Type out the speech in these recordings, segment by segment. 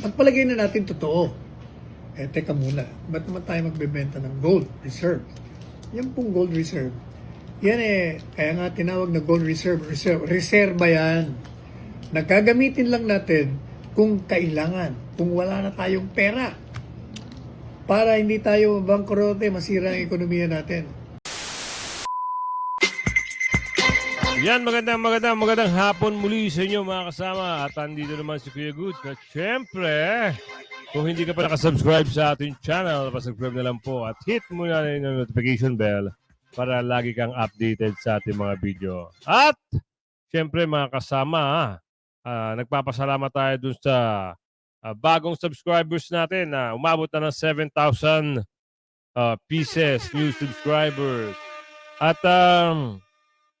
Pagpalagay na natin totoo. Eh, teka muna. Ba't naman tayo magbebenta ng gold reserve? Yan pong gold reserve. Yan eh, kaya nga tinawag na gold reserve. Reserve, reserva yan. Nagkagamitin lang natin kung kailangan. Kung wala na tayong pera. Para hindi tayo bangkrote, masira ang ekonomiya natin. Yan, magandang magandang magandang hapon muli sa inyo mga kasama. At andito naman si Kuya Good. At syempre, kung hindi ka pa nakasubscribe sa ating channel, pasubscribe na lang po at hit mo na rin yung notification bell para lagi kang updated sa ating mga video. At syempre mga kasama, ah, nagpapasalamat tayo dun sa ah, bagong subscribers natin na umabot na ng 7,000 ah, pieces, new subscribers. At um,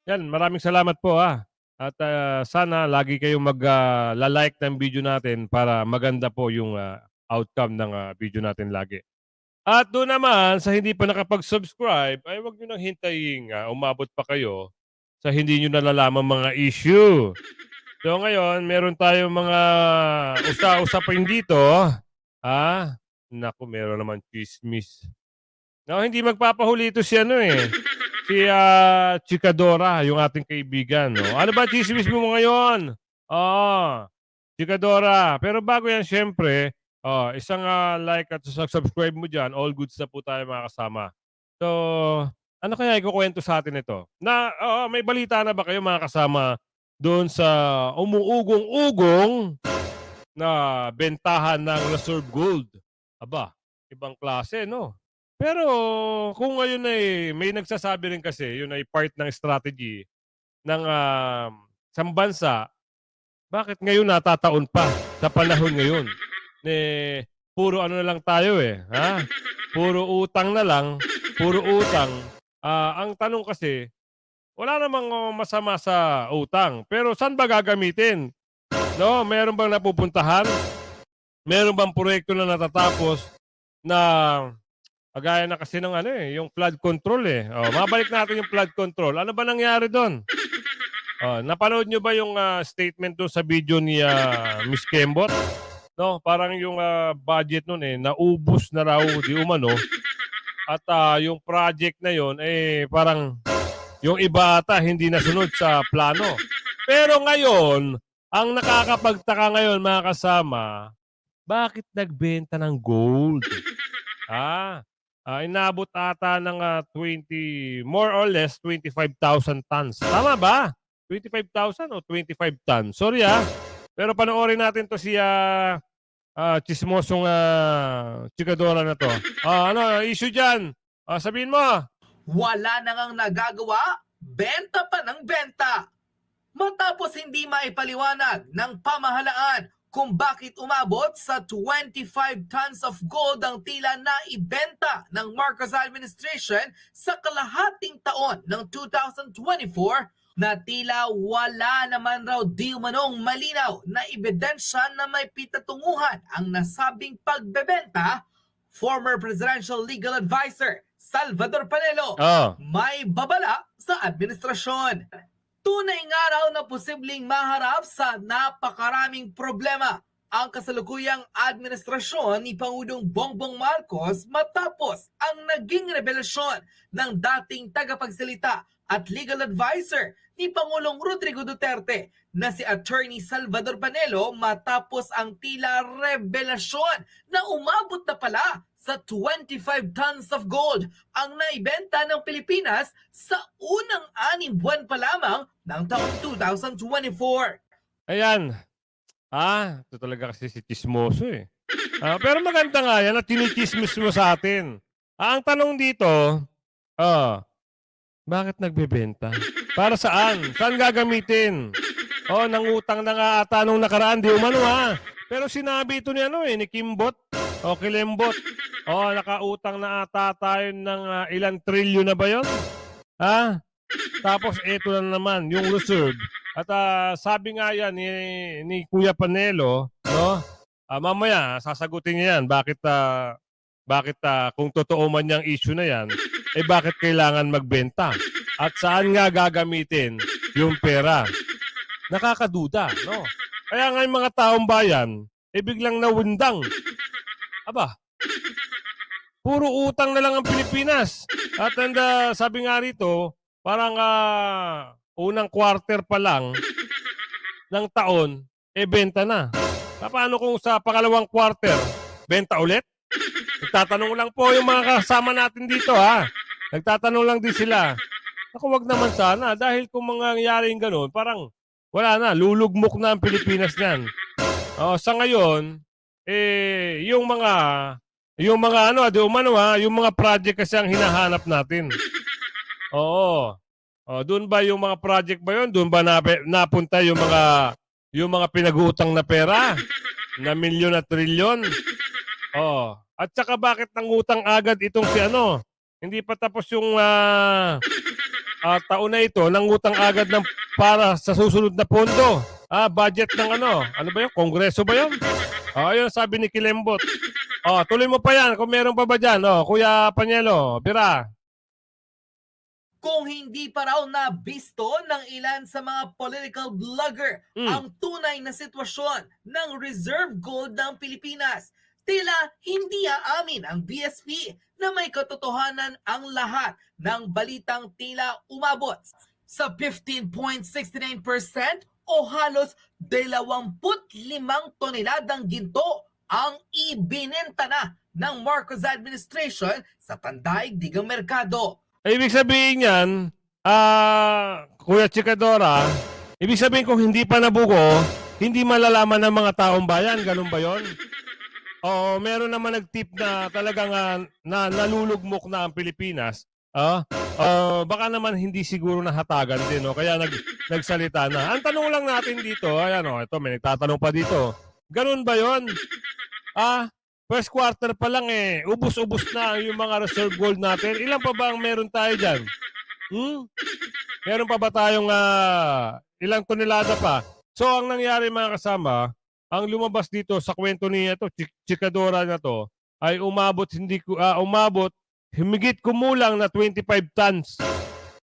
yan, maraming salamat po ah. At ah, sana lagi kayong mag-like ng video natin para maganda po yung ah, outcome ng ah, video natin lagi. At doon naman, sa hindi pa nakapag-subscribe, ay huwag nyo nang hintayin ah, umabot pa kayo sa hindi nyo nalalaman mga issue. So ngayon, meron tayong mga usa-usapin dito. Ah, naku, meron naman chismis. No, hindi magpapahuli ito si ano eh. Si ah, Chikadora, yung ating kaibigan. No? Ano ba chismis mo ngayon? Oo, Chikadora. Pero bago yan, syempre, oh, isang ah, like at subscribe mo dyan, all goods na po tayo mga kasama. So, ano kaya ikukwento sa atin ito? Na, oo, may balita na ba kayo mga kasama doon sa umuugong-ugong na bentahan ng reserve gold? Aba, ibang klase, no? Pero kung ngayon ay may nagsasabi rin kasi, yun ay part ng strategy ng um, isang bansa, bakit ngayon natataon pa sa panahon ngayon? Eh, puro ano na lang tayo eh. Ha? Puro utang na lang, puro utang. Ah, ang tanong kasi, wala namang uh, masama sa utang. Pero saan ba gagamitin? No, meron bang napupuntahan? Meron bang proyekto na natatapos na Kagaya na kasi ng ano eh, yung flood control eh. Oh, mabalik natin yung flood control. Ano ba nangyari doon? Oh, napanood nyo ba yung ah, statement doon sa video ni ah, Miss Kembot? No, parang yung ah, budget noon eh naubos na raw di umano. At ah, yung project na yon eh parang yung iba ata hindi nasunod sa plano. Pero ngayon, ang nakakapagtaka ngayon mga kasama, bakit nagbenta ng gold? Ah, Ah, inabot ata ng ah, 20, more or less 25,000 tons. Tama ba? 25,000 o 25 tons? Sorry ah. Pero panoorin natin to si ah, ah, chismosong ah, chikadora na to. Ah, ano, issue dyan? Ah, sabihin mo. wala na ngang nagagawa, benta pa ng benta. Matapos hindi maipaliwanag ng pamahalaan kung bakit umabot sa 25 tons of gold ang tila na ibenta ng Marcos administration sa kalahating taon ng 2024 na tila wala naman raw di umanong malinaw na ebidensya na may pitatunguhan ang nasabing pagbebenta, former presidential legal advisor Salvador Panelo Oh. may babala sa administrasyon. Tunay nga raw na posibleng maharap sa napakaraming problema ang kasalukuyang administrasyon ni Pangulong Bongbong Marcos matapos ang naging revelasyon ng dating tagapagsalita at legal advisor ni Pangulong Rodrigo Duterte na si Attorney Salvador Panelo matapos ang tila revelasyon na umabot na pala sa 25 tons of gold ang naibenta ng Pilipinas sa unang anim buwan pa lamang ng taong 2024. Ayan. Ah, ito talaga kasi si chismoso eh. Ah, pero maganda nga yan at tinichismis mo sa atin. Ah, ang tanong dito, ah, bakit nagbebenta? Para saan? Saan gagamitin? Oh, nangutang na nga ata nung nakaraan, di umano ha. Pero sinabi ito ni ano eh, ni Kimbot. O Kilembot. Oh, nakautang na ata tayo ng ah, ilang trilyon na ba yon? Ha? Tapos ito na naman, yung reserve. At ah, sabi nga yan ni, ni Kuya Panelo, no? Ah, mamaya sasagutin niya yan bakit ah, bakit ah, kung totoo man yung issue na yan, eh bakit kailangan magbenta? At saan nga gagamitin yung pera? Nakakaduda, no? Kaya nga yung mga taong bayan, eh biglang nawundang. Aba, puro utang na lang ang Pilipinas. At and, ah, sabi nga rito, parang ah, unang quarter pa lang ng taon, eh benta na. Paano kung sa pangalawang quarter, benta ulit? Nagtatanong lang po yung mga kasama natin dito ha. Nagtatanong lang din sila. Ako wag naman sana dahil kung mangyayaring ganun, parang wala na, lulugmok na ang Pilipinas niyan. Oh, sa ngayon, eh, yung mga, yung mga ano, di umano ha, yung mga project kasi ang hinahanap natin. Oo. Oh, doon ba yung mga project ba yun? Doon ba nape- napunta yung mga yung mga pinag-uutang na pera na milyon at trilyon? Oh. At saka bakit nangutang agad itong si ano? Hindi pa tapos yung ah, ah, taon na ito, nangutang agad ng para sa susunod na pondo. Ah, budget ng ano? Ano ba yun? Kongreso ba yun? Oh, ayun sabi ni Kilembot. Oh, tuloy mo pa yan kung meron pa ba dyan. Oh, Kuya Panyelo, Bira. Kung hindi pa raw nabisto ng ilan sa mga political blogger Mm. ang tunay na sitwasyon ng reserve gold ng Pilipinas, tila hindi aamin ang BSP na may katotohanan ang lahat ng balitang tila umabot sa 15.69% o halos 25 toneladang ginto ang ibinenta na ng Marcos administration sa pandaigdigang merkado. Ibig sabihin yan, ah, Kuya Chikadora, ibig sabihin kung hindi pa nabuko, hindi malalaman ng mga taong bayan. Ganun ba yon? Oo, meron naman nag-tip na talagang ah, na nalulugmok na ang Pilipinas. Ah, ah, baka naman hindi siguro nahatagan din, no? Kaya nag, nagsalita na. Ang tanong lang natin dito, ayan o, ito, may nagtatanong pa dito. Ganun ba yon? Ah, First quarter pa lang eh, ubus-ubus na yung mga reserve gold natin. Ilan pa ba ang meron tayo dyan? Hmm? Meron pa ba tayong ah, ilang tonelada pa? So, ang nangyari mga kasama, ang lumabas dito sa kwento niya to, Chik- Chikadora na to, ay umabot hindi ko ah, umabot humigit kumulang na 25 tons.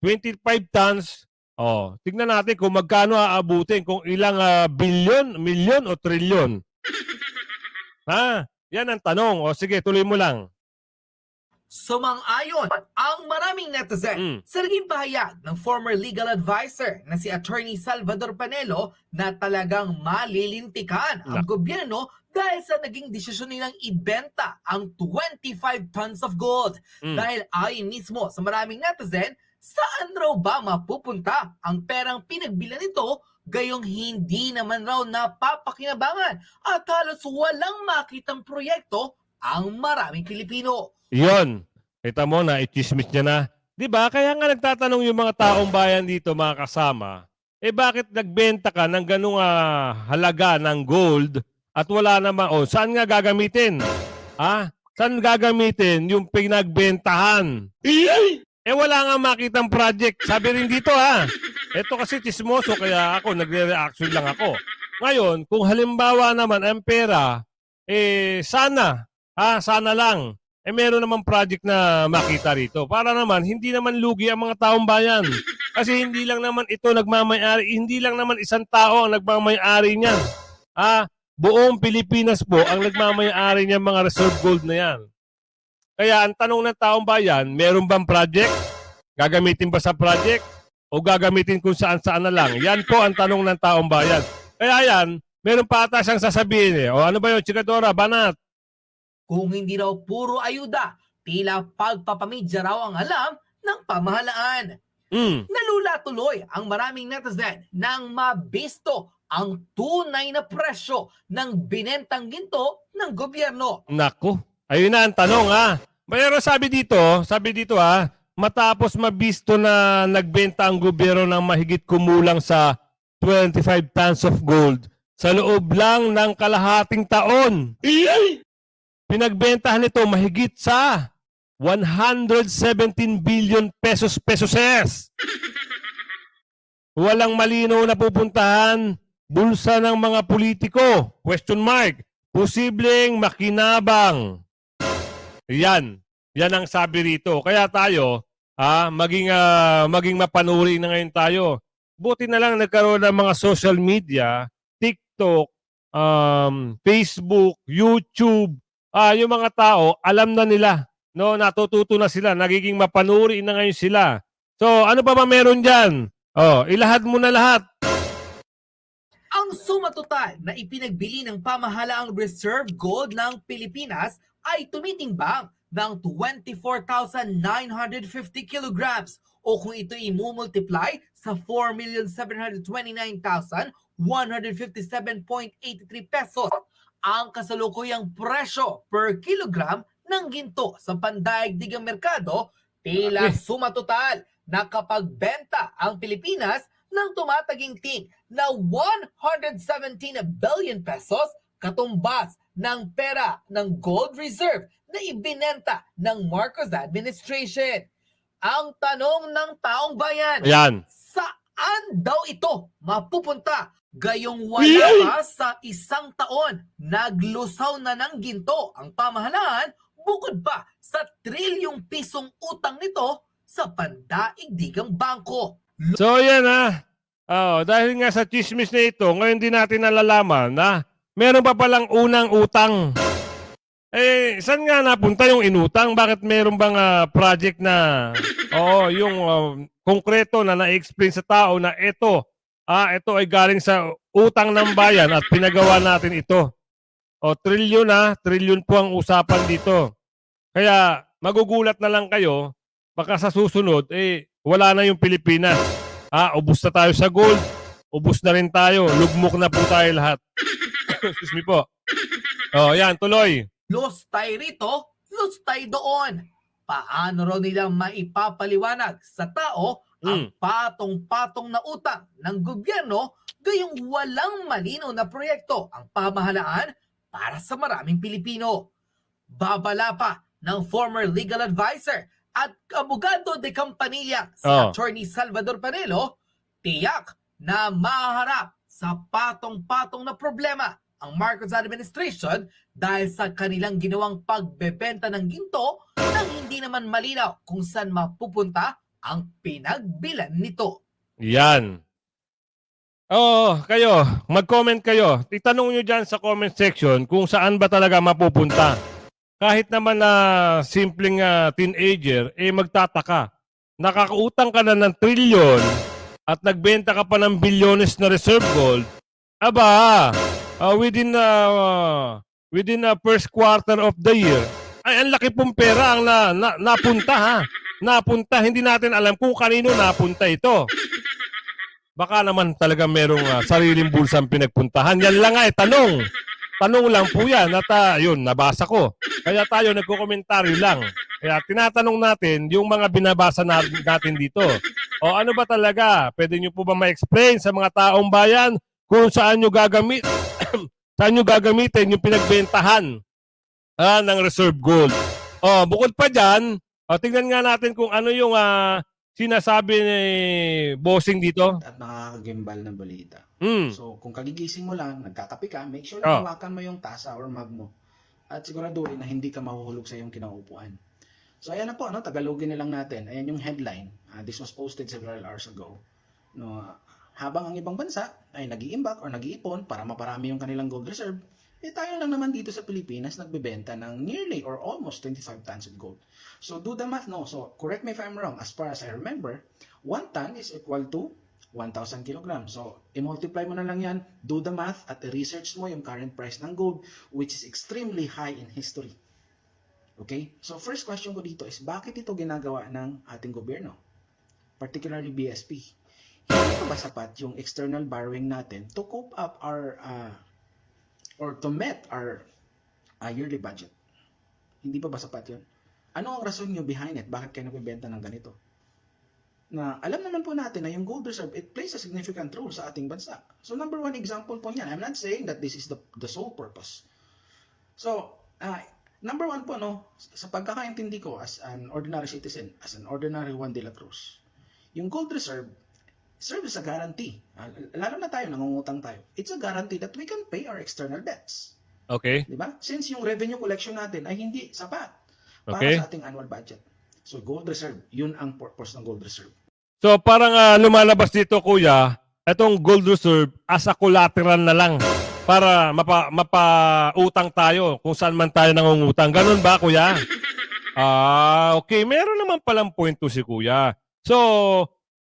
25 tons. Oh, tignan natin kung magkano aabutin, kung ilang ah, bilyon, milyon o trilyon. ha? Yan ang tanong. O sige, tuloy mo lang. Sumang-ayon ang maraming netizen Mm. sa naging pahayag ng former legal advisor na si Attorney Salvador Panelo na talagang malilintikan ang gobyerno dahil sa naging desisyon nilang ibenta ang 25 tons of gold. Mm. Dahil ayon mismo sa maraming netizen, saan raw ba mapupunta ang perang pinagbilan nito gayong hindi naman raw napapakinabangan at halos walang makitang proyekto ang maraming Pilipino. Yon. Kita mo na, i-chismis niya na. Di ba? Kaya nga nagtatanong yung mga taong bayan dito, mga kasama, eh bakit nagbenta ka ng ganung ah, halaga ng gold at wala naman, oh, saan nga gagamitin? Ha? Saan gagamitin yung pinagbentahan? Eh wala nga makitang project. Sabi rin dito ha. Ito kasi chismoso kaya ako nagre-reaction lang ako. Ngayon, kung halimbawa naman ang pera, eh sana, ha, sana lang, eh meron naman project na makita rito. Para naman, hindi naman lugi ang mga taong bayan. Kasi hindi lang naman ito nagmamayari, hindi lang naman isang tao ang nagmamayari niyan. Ah, buong Pilipinas po ang nagmamayari niyan mga reserve gold na yan. Kaya ang tanong ng taong bayan, meron bang project? Gagamitin ba sa project? O gagamitin kung saan-saan na lang? Yan po ang tanong ng taong bayan. Kaya yan, meron pa ata siyang sasabihin eh. O ano ba yun, Chikadora, banat? Kung hindi raw puro ayuda, tila pagpapamidya raw ang alam ng pamahalaan. Mm. Nalula tuloy ang maraming netizen nang mabisto ang tunay na presyo ng binentang ginto ng gobyerno. Nako. Ayun na ang tanong ha. Pero sabi dito, sabi dito ha, matapos mabisto na nagbenta ang gobyerno ng mahigit kumulang sa 25 tons of gold sa loob lang ng kalahating taon. Pinagbentahan nito mahigit sa 117 billion pesos pesos. Walang malinaw na pupuntahan bulsa ng mga politiko. Question mark. Posibleng makinabang. Yan. Yan ang sabi rito. Kaya tayo, ah, maging, ah, maging mapanuri na ngayon tayo. Buti na lang nagkaroon ng mga social media, TikTok, um, Facebook, YouTube, ah, yung mga tao, alam na nila. No, natututo na sila, nagiging mapanuri na ngayon sila. So, ano pa ba meron diyan? Oh, ilahad mo na lahat. Ang suma total na ipinagbili ng pamahalaang reserve gold ng Pilipinas ay tumitimbang ng 24,950 kilograms o kung ito i-multiply sa 4,729,157.83 pesos ang kasalukuyang presyo per kilogram ng ginto sa pandaigdigang merkado tila Grabe. suma total na kapag benta ang Pilipinas ng tumataginting na 117 billion pesos katumbas ng pera ng gold reserve na ibinenta ng Marcos administration. Ang tanong ng taong bayan, Ayan. saan daw ito mapupunta? Gayong wala pa sa isang taon, naglusaw na ng ginto ang pamahalaan bukod pa sa trilyong pisong utang nito sa pandaigdigang bangko. So, yan ha. Oh, dahil nga sa chismis na ito, ngayon din natin nalalaman na meron pa palang unang utang. Eh, saan nga napunta yung inutang? Bakit meron bang ah, project na, oo, yung ah, konkreto na na-explain sa tao na ito, ah, ito ay galing sa utang ng bayan at pinagawa natin ito. O, trilyon na, trilyon po ang usapan dito. Kaya, magugulat na lang kayo, baka sa susunod, eh, wala na yung Pilipinas. Ah, ubus na tayo sa gold. Ubus na rin tayo. Lugmok na po tayo lahat. Excuse me po. Oh, yan, tuloy. Los tayo rito, los tayo doon. Paano raw nila maipapaliwanag sa tao ang Mm. patong-patong na utang ng gobyerno gayong walang malinaw na proyekto ang pamahalaan para sa maraming Pilipino. Babala pa ng former legal advisor at abogado de Campanilla si Oh. Attorney Salvador Panelo, tiyak na maharap sa patong-patong na problema ang Marcos administration dahil sa kanilang ginawang pagbebenta ng ginto nang hindi naman malinaw kung saan mapupunta ang pinagbilan nito. Yan. Oo, kayo, mag-comment kayo. Itanong nyo dyan sa comment section kung saan ba talaga mapupunta. Kahit naman na simpleng ah, teenager, eh magtataka. Nakakautang ka na ng trilyon at nagbenta ka pa ng bilyones na reserve gold. Aba, ah, within uh, within the first quarter of the year, ay ang laki pong pera ang na, na, napunta ha. Napunta, hindi natin alam kung kanino napunta ito. Baka naman talaga merong ah, sariling bulsang pinagpuntahan. Yan lang nga eh, tanong. Tanong lang po yan at ah, yun, nabasa ko. Kaya tayo nagko-komentaryo lang. Kaya tinatanong natin yung mga binabasa na- natin dito. O ano ba talaga? Pwede nyo po ba ma-explain sa mga taong bayan kung saan nyo gagamit saan nyo gagamitin yung pinagbentahan ah, ng reserve gold. O, bukod pa dyan, o, tingnan nga natin kung ano yung ah, sinasabi ni bossing dito. at nakakagimbal na balita. Hmm. So, kung kagigising mo lang, nagkakape ka, make sure Oh. na hawakan mo yung tasa or mug mo. At siguraduhin na hindi ka mahuhulog sa iyong kinaupuan. So, ayan na po, ano, Tagalogin na lang natin. Ayan yung headline. Ah, this was posted several hours ago. No, habang ang ibang bansa ay nag-iimbak or nag-iipon para maparami yung kanilang gold reserve, eh tayo lang naman dito sa Pilipinas nagbebenta ng nearly or almost 25 tons of gold. So do the math, no? So correct me if I'm wrong. As far as I remember, 1 ton is equal to 1,000 kilograms. So, i-multiply mo na lang yan, do the math, at i-research mo yung current price ng gold, which is extremely high in history. Okay? So, first question ko dito is, bakit ito ginagawa ng ating gobyerno? Particularly BSP. Hindi ba sapat yung external borrowing natin to cope up our, uh, or to met our uh, yearly budget? Hindi pa ba sapat yun? Ano ang rason nyo behind it? Bakit kayo nagbibenta ng ganito? na alam naman po natin na yung gold reserve, it plays a significant role sa ating bansa. So number one example po niyan, I'm not saying that this is the, the sole purpose. So, ah, number one po, no, sa pagkakaintindi ko as an ordinary citizen, as an ordinary Juan de la Cruz, yung gold reserve serves as a guarantee. Ah, lalo na tayo, nangungutang tayo. It's a guarantee that we can pay our external debts. Okay. Di ba? Since yung revenue collection natin ay hindi sapat para Okay. sa ating annual budget. So gold reserve, yun ang purpose ng gold reserve. So parang ah, lumalabas dito kuya, itong gold reserve as a collateral na lang para mapa, mapautang tayo kung saan man tayo nangungutang. Ganun ba, kuya? Ah, okay. Meron naman palang point to si kuya. So,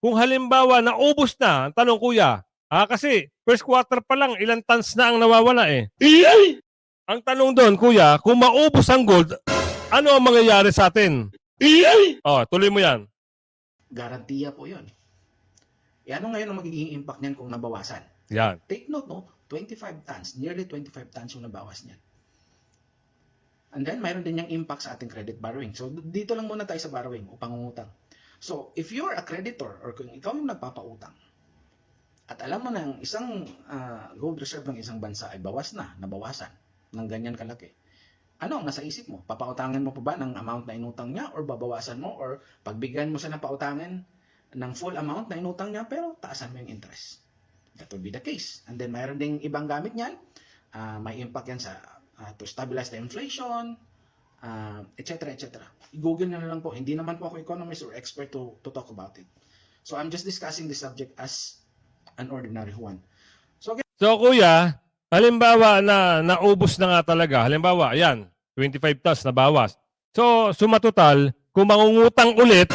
kung halimbawa naubos na, ang tanong kuya, ah, kasi first quarter pa lang, ilang tons na ang nawawala eh. Ang tanong doon, kuya, kung maubos ang gold, ano ang mangyayari sa atin? Oh, tuloy mo yan. Garantiya po yun. E ano ngayon ang magiging impact niyan kung nabawasan? Yan. Take note, no? 25 tons, nearly 25 tons yung nabawas niyan. And then, mayroon din yung impact sa ating credit borrowing. So, dito lang muna tayo sa borrowing o pangungutang. So, if you're a creditor or kung ikaw yung nagpapautang, at alam mo na ang isang ah, gold reserve ng isang bansa ay bawas na, nabawasan ng ganyan kalaki, ano ang nasa isip mo? Papautangan mo pa ba ng amount na inutang niya or babawasan mo or pagbigyan mo siya ng pautangan ng full amount na inutang niya pero taasan mo yung interest? That would be the case. And then mayroon ding ibang gamit niyan. Ah, may impact yan sa ah, to stabilize the inflation, uh, etc. etc. I-google na lang po. Hindi naman po ako economist or expert to, to talk about it. So I'm just discussing this subject as an ordinary one. So kuya, halimbawa na naubos na nga talaga, halimbawa, ayan, 25 tons na bawas. So sumatotal, kung mangungutang ulit,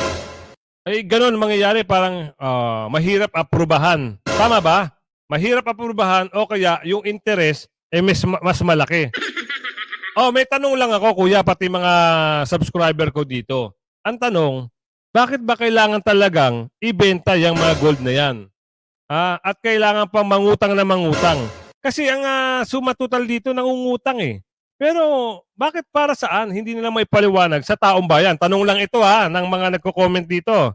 ay ganun mangyayari parang ah, mahirap aprubahan. Tama ba? Mahirap aprubahan o kaya yung interest ay mas, mas malaki. Oh, may tanong lang ako kuya pati mga subscriber ko dito. Ang tanong, bakit ba kailangan talagang ibenta yung mga gold na yan? Ah, at kailangan pang mangutang na mangutang. Kasi ang uh, suma total dito nangungutang eh. Pero bakit para saan? Hindi nila may paliwanag sa taong bayan. Tanong lang ito ha ng mga nagko-comment dito.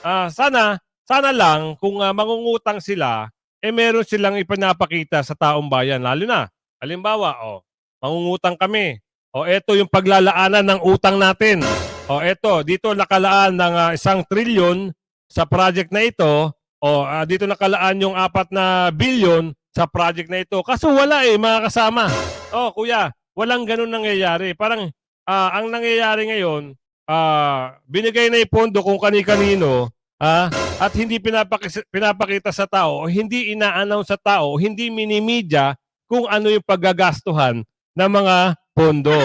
Ah, sana sana lang kung ah, mangungutang sila eh meron silang ipinapakita sa taong bayan lalo na. Halimbawa, oh, mangungutang kami. O eto yung paglalaanan ng utang natin. O eto, dito nakalaan ng ah, isang trilyon sa project na ito. O ah, dito nakalaan yung apat na bilyon sa project na ito. Kaso wala eh, mga kasama. Oh, kuya, walang ganun nangyayari. Parang ah, ang nangyayari ngayon, ah, binigay na yung pondo kung kani-kanino, ah, at hindi pinapakis- pinapakita sa tao, o hindi ina-announce sa tao, hindi minimidya kung ano yung paggagastuhan ng mga pondo.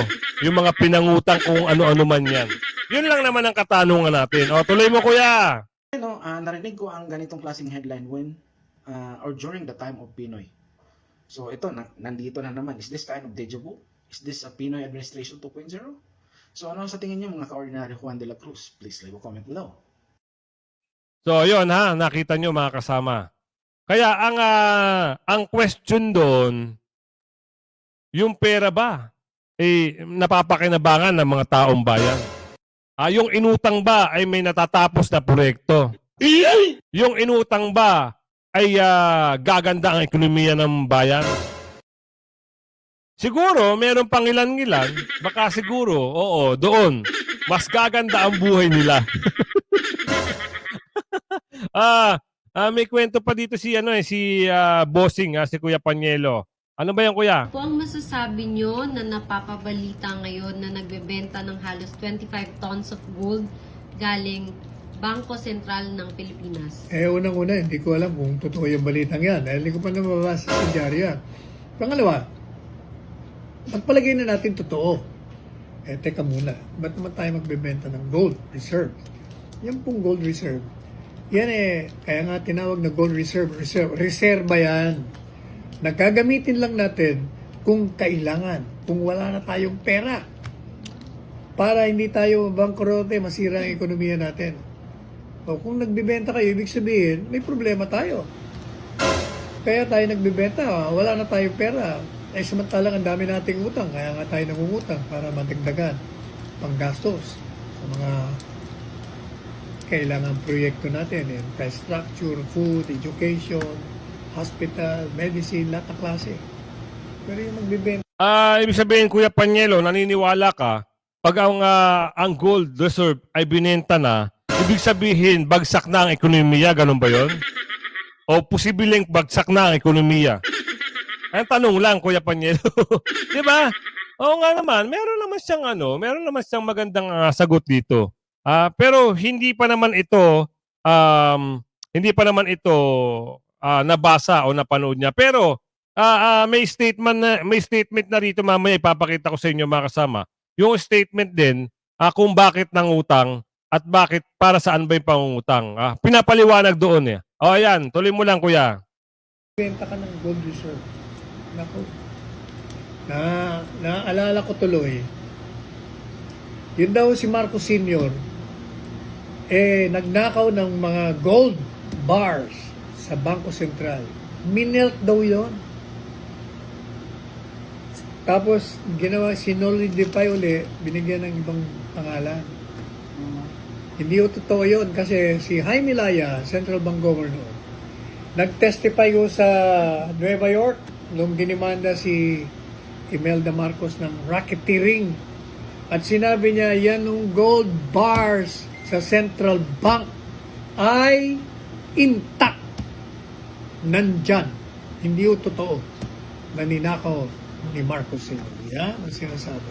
Yung mga pinangutang kung ano-ano man yan. Yun lang naman ang katanungan natin. O, tuloy mo kuya. Ano, ah, narinig ko ang ganitong klaseng headline when ah, or during the time of Pinoy. So ito, na, nandito na naman. Is this kind of deja vu? Is this a Pinoy administration 2.0? So ano sa tingin niyo mga ka-ordinary Juan de la Cruz? Please leave a comment below. So, yun ha, nakita nyo mga kasama. Kaya ang ah, ang question doon, yung pera ba eh napapakinabangan ng mga taong bayan? Ah, yung inutang ba ay may natatapos na proyekto? Yung inutang ba ay ah, gaganda ang ekonomiya ng bayan? Siguro, meron pang ilan-ilan, baka siguro, oo, doon, mas gaganda ang buhay nila. ah, ah, may kwento pa dito si ano eh, si ah, Bossing, ah, si Kuya Panyelo. Ano ba yan, Kuya? po ang masasabi nyo na napapabalita ngayon na nagbebenta ng halos 25 tons of gold galing Bangko Sentral ng Pilipinas? Eh, unang-una, hindi ko alam kung totoo yung balitang yan. Dahil hindi ko pa nababasa sa diaryo yan. Pangalawa, magpalagay na natin totoo. Eh, teka muna. Ba't naman tayo magbebenta ng gold reserve? Yan pong gold reserve. Yan eh, kaya nga tinawag na gold reserve. Reserve, reserva yan. Nagkagamitin lang natin kung kailangan. Kung wala na tayong pera. Para hindi tayo bangkrote, masira ang ekonomiya natin. O kung nagbibenta kayo, ibig sabihin, may problema tayo. Kaya tayo nagbibenta, wala na tayong pera. Eh samantalang ang dami nating utang, kaya nga tayo nangungutang para madagdagan panggastos sa mga kailangan proyekto natin, infrastructure, food, education, hospital, medicine, lahat ng klase. Pero yung magbibenta, Ah, ibig sabihin, Kuya Panyelo, naniniwala ka, pag ang, ah, ang gold reserve ay binenta na, ibig sabihin, bagsak na ang ekonomiya, ganun ba yon? O posibleng bagsak na ang ekonomiya? Ang tanong lang, Kuya Panyelo. Di ba? Oo nga naman, meron naman siyang ano, meron naman siyang magandang ah, sagot dito. Ah, pero hindi pa naman ito um, hindi pa naman ito ah, nabasa o napanood niya. Pero ah, ah, may statement na may statement na rito mamaya ipapakita ko sa inyo mga kasama. Yung statement din ah, kung bakit nangutang at bakit para saan ba yung pangungutang. Ah, pinapaliwanag doon eh. O ayan, tuloy mo lang kuya. benta ka ng gold reserve. Naku. Na, naaalala ko tuloy, yun daw si Marcos Sr., eh, nagnakaw ng mga gold bars sa Bangko Sentral. Minelt daw yon. Tapos, ginawa, sinolidify uli, binigyan ng ibang pangalan. Hindi ko totoo yun kasi si Jaime Laya, Central Bank Governor, nag-testify ko sa Nueva York nung dinimanda si Imelda Marcos ng racketeering. At sinabi niya, yan ng gold bars sa Central Bank ay intact. Nandyan. Hindi ko totoo na ninakaw ni Marcos sila. Yan ang sinasabi.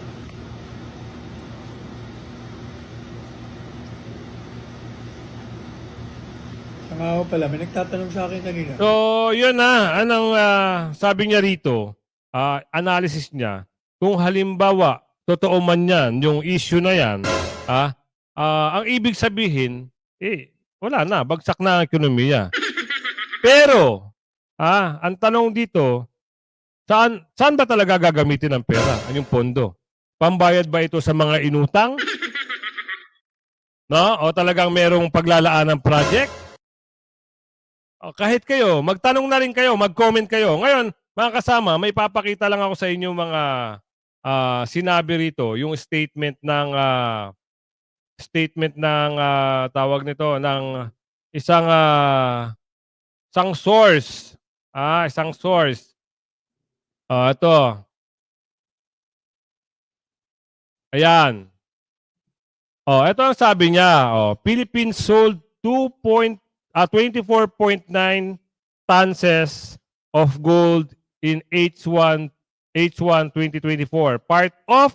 Saka ako pala, may nagtatanong sa akin kanina. So, yun na. Anong ah, sabi niya rito, ah, analysis niya, kung halimbawa, totoo man yan, yung issue na yan, ah, ah, ang ibig sabihin, eh, wala na, bagsak na ang ekonomiya. Pero, ah, ang tanong dito, saan, saan ba talaga gagamitin ang pera, ang yung pondo? Pambayad ba ito sa mga inutang? No? O talagang merong paglalaan ng project? O, kahit kayo, magtanong na rin kayo, mag-comment kayo. Ngayon, mga kasama, may papakita lang ako sa inyo mga ah, sinabi rito, yung statement ng ah, statement ng ah, tawag nito ng isang ah, isang source. Ah, isang source. Ah, ito. Ayan. Oh, ito ang sabi niya. Oh, Philippines sold 2 point, ah, 24.9 tons of gold in H1 H1 2024. Part of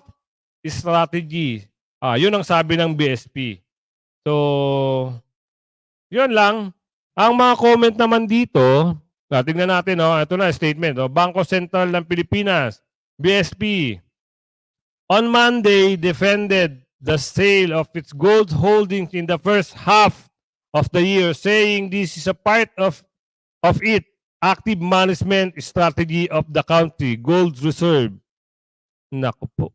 strategy. Ah, 'yun ang sabi ng BSP. So, 'yun lang. Ang mga comment naman dito, ah, tingnan natin, oh, ito na statement. Oh, Bangko Sentral ng Pilipinas, BSP, on Monday defended the sale of its gold holdings in the first half of the year, saying this is a part of of it active management strategy of the country, gold reserve. Naku po.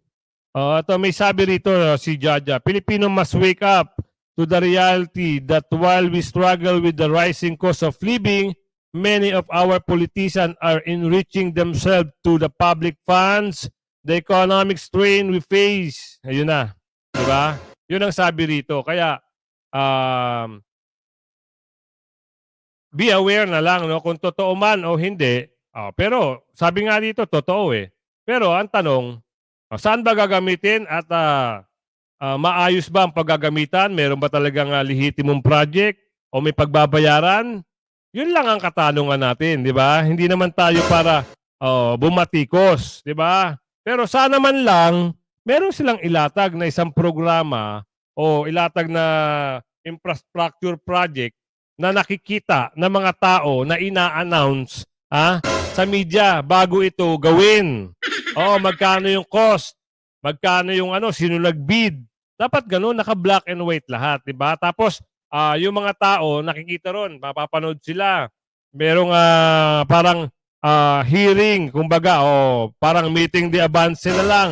Uh, ito, may sabi rito uh, si Jaja, Filipino must wake up to the reality that while we struggle with the rising cost of living, many of our politicians are enriching themselves to the public funds, the economic strain we face. Ayun na. Di ba? Yun ang sabi rito. Kaya, um, be aware na lang no kung totoo man o hindi. Ah, pero sabi nga dito totoo eh. Pero ang tanong, ah, saan ba gagamitin at ah, ah, maayos ba ang paggagamitan? Meron ba talagang uh, lehitimong project o may pagbabayaran? Yun lang ang katanungan natin, di ba? Hindi naman tayo para oh, bumatikos, di ba? Pero sana man lang meron silang ilatag na isang programa o ilatag na infrastructure project na nakikita ng mga tao na ina-announce ah, sa media bago ito gawin. Oh, magkano yung cost? Magkano yung ano, sino nag-bid? Dapat ganun, naka-black and white lahat, 'di ba? Tapos ah, yung mga tao nakikita ron, mapapanood sila. Merong ah, parang ah, hearing, kumbaga, oh, parang meeting the advance na lang.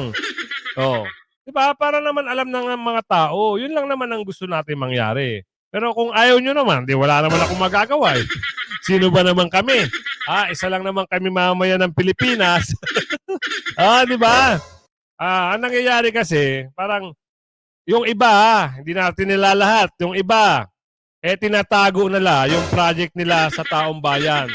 Oh. 'Di ba? Para naman alam ng mga tao. 'Yun lang naman ang gusto natin mangyari. Pero kung ayaw nyo naman, di wala naman akong magagawa. Eh. Sino ba naman kami? Ah, isa lang naman kami mamaya ng Pilipinas. ah, di ba? Ah, ang nangyayari kasi, parang yung iba, hindi natin nila lahat. Yung iba, eh tinatago nila yung project nila sa taong bayan.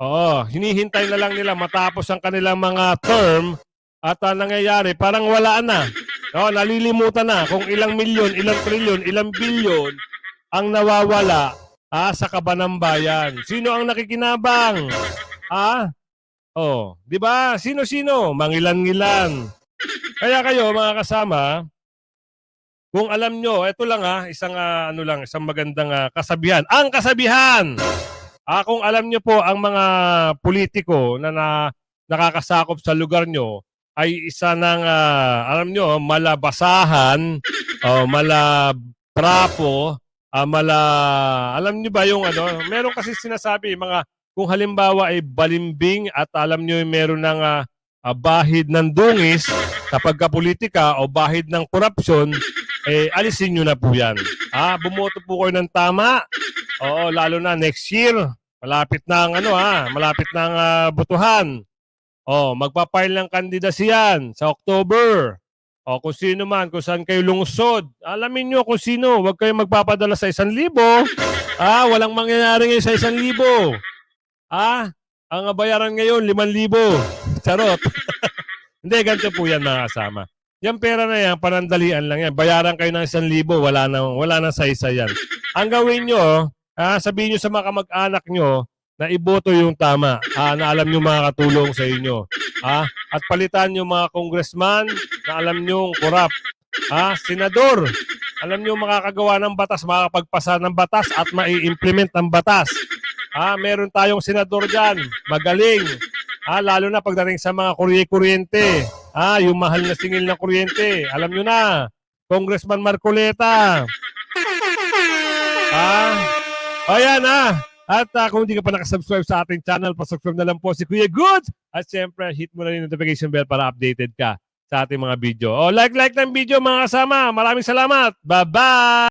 Oo, hinihintay na lang nila matapos ang kanilang mga term at ang nangyayari, parang wala na. Oh, nalilimutan na kung ilang milyon, ilang trilyon, ilang bilyon ang nawawala ah, sa kabanang bayan. Sino ang nakikinabang? Ah? Oh, 'di ba? Sino-sino? Mangilan-ngilan. Kaya kayo mga kasama, kung alam nyo, ito lang ah, isang ah, ano lang, isang magandang ah, kasabihan. Ang kasabihan! Ah, kung alam nyo po ang mga politiko na, na nakakasakop sa lugar nyo ay isa ng, ah, alam nyo, malabasahan o malaprapo, ah, mala, alam nyo ba yung ano, meron kasi sinasabi, mga, kung halimbawa ay balimbing at alam nyo meron ng ah, bahid ng dungis kapag ka politika o bahid ng korupsyon, eh, alisin nyo na po yan. Ah, bumoto po kayo ng tama. Oo, lalo na next year. Malapit na ang ano ha, malapit na ang ah, butuhan. Oh, magpa-file ng kandidasyan sa October. O kung sino man, kung saan kayo lungsod. Alamin nyo kung sino. Huwag kayong magpapadala sa isang libo. Ah, walang mangyayari ngayon sa isang libo. Ah, ang bayaran ngayon, liman libo. Charot. Hindi, ganito po yan mga kasama. Yung pera na yan, panandalian lang yan. Bayaran kayo ng isang libo, wala na, wala na sa isa yan. Ang gawin nyo, ah, sabihin nyo sa mga kamag-anak nyo na iboto yung tama, ah, na alam nyo makakatulong sa inyo. Ah, at palitan yung mga congressman na alam nyo corrupt. Ah, senador, alam nyo makakagawa ng batas, makakapagpasa ng batas at mai-implement ang batas. Ah, meron tayong senador dyan, magaling. Ah, lalo na pagdating sa mga kurye-kuryente. Ah, yung mahal na singil na kuryente. Alam nyo na, Congressman Marcoleta. Ah, ayan ah. At ah, kung hindi ka pa nakasubscribe sa ating channel, pasubscribe na lang po si Kuya Good. At syempre, hit mo na rin yung notification bell para updated ka sa ating mga video. O, like-like ng video mga kasama. Maraming salamat. Bye-bye!